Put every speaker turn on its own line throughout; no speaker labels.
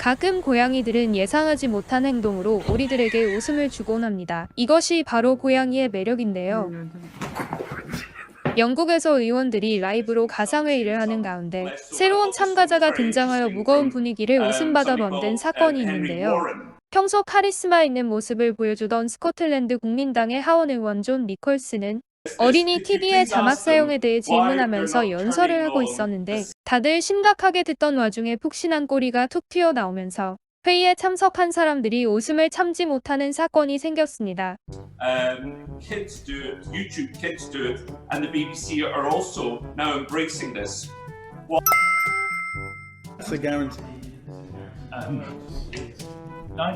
가끔 고양이들은 예상하지 못한 행동으로 우리들에게 웃음을 주곤 합니다. 이것이 바로 고양이의 매력인데요. 영국에서 의원들이 라이브로 가상회의를 하는 가운데 새로운 참가자가 등장하여 무거운 분위기를 웃음바다 번든 사건이 있는데요. 평소 카리스마 있는 모습을 보여주던 스코틀랜드 국민당의 하원 의원 존 니콜스는 어린이 TV의 자막 사용에 대해 질문하면서 연설을 하고 있었는데 다들 심각하게 듣던 와중에 푹신한 꼬리가 툭 튀어나오면서 회의에 참석한 사람들이 웃음을 참지 못하는 사건이 생겼습니다.
um, kids do it, YouTube kids do it, and the BBC are also now embracing this.
That's a guarantee.
Um, of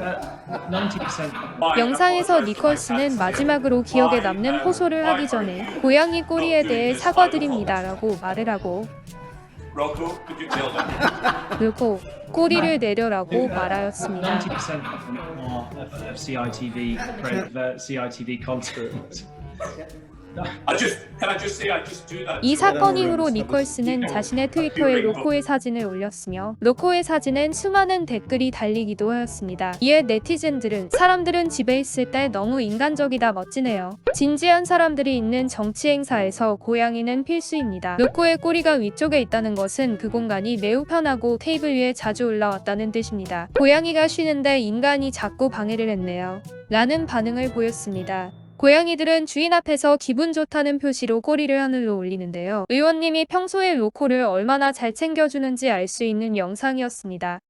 uh.
영상에서 니콜스는 마지막으로 기억에 남는 호소를 하기 전에 고양이 꼬리에 대해 사과드립니다라고 말을 하고
Rocco, could you tell them?
그리고 꼬리를 내려라고 말하였습니다.
Of, CITV uh, CITV.
이 사건 이후로 니콜스는 자신의 트위터에 로코의 사진을 올렸으며 로코의 사진엔 수많은 댓글이 달리기도 하였습니다. 이에 네티즌들은 사람들은 집에 있을 때 너무 인간적이다 멋지네요. 진지한 사람들이 있는 정치 행사에서 고양이는 필수입니다. 로코의 꼬리가 위쪽에 있다는 것은 그 공간이 매우 편하고 테이블 위에 자주 올라왔다는 뜻입니다. 고양이가 쉬는데 인간이 자꾸 방해를 했네요. 라는 반응을 보였습니다. 고양이들은 주인 앞에서 기분 좋다는 표시로 꼬리를 하늘로 올리는데요. 의원님이 평소에 로코를 얼마나 잘 챙겨주는지 알 수 있는 영상이었습니다.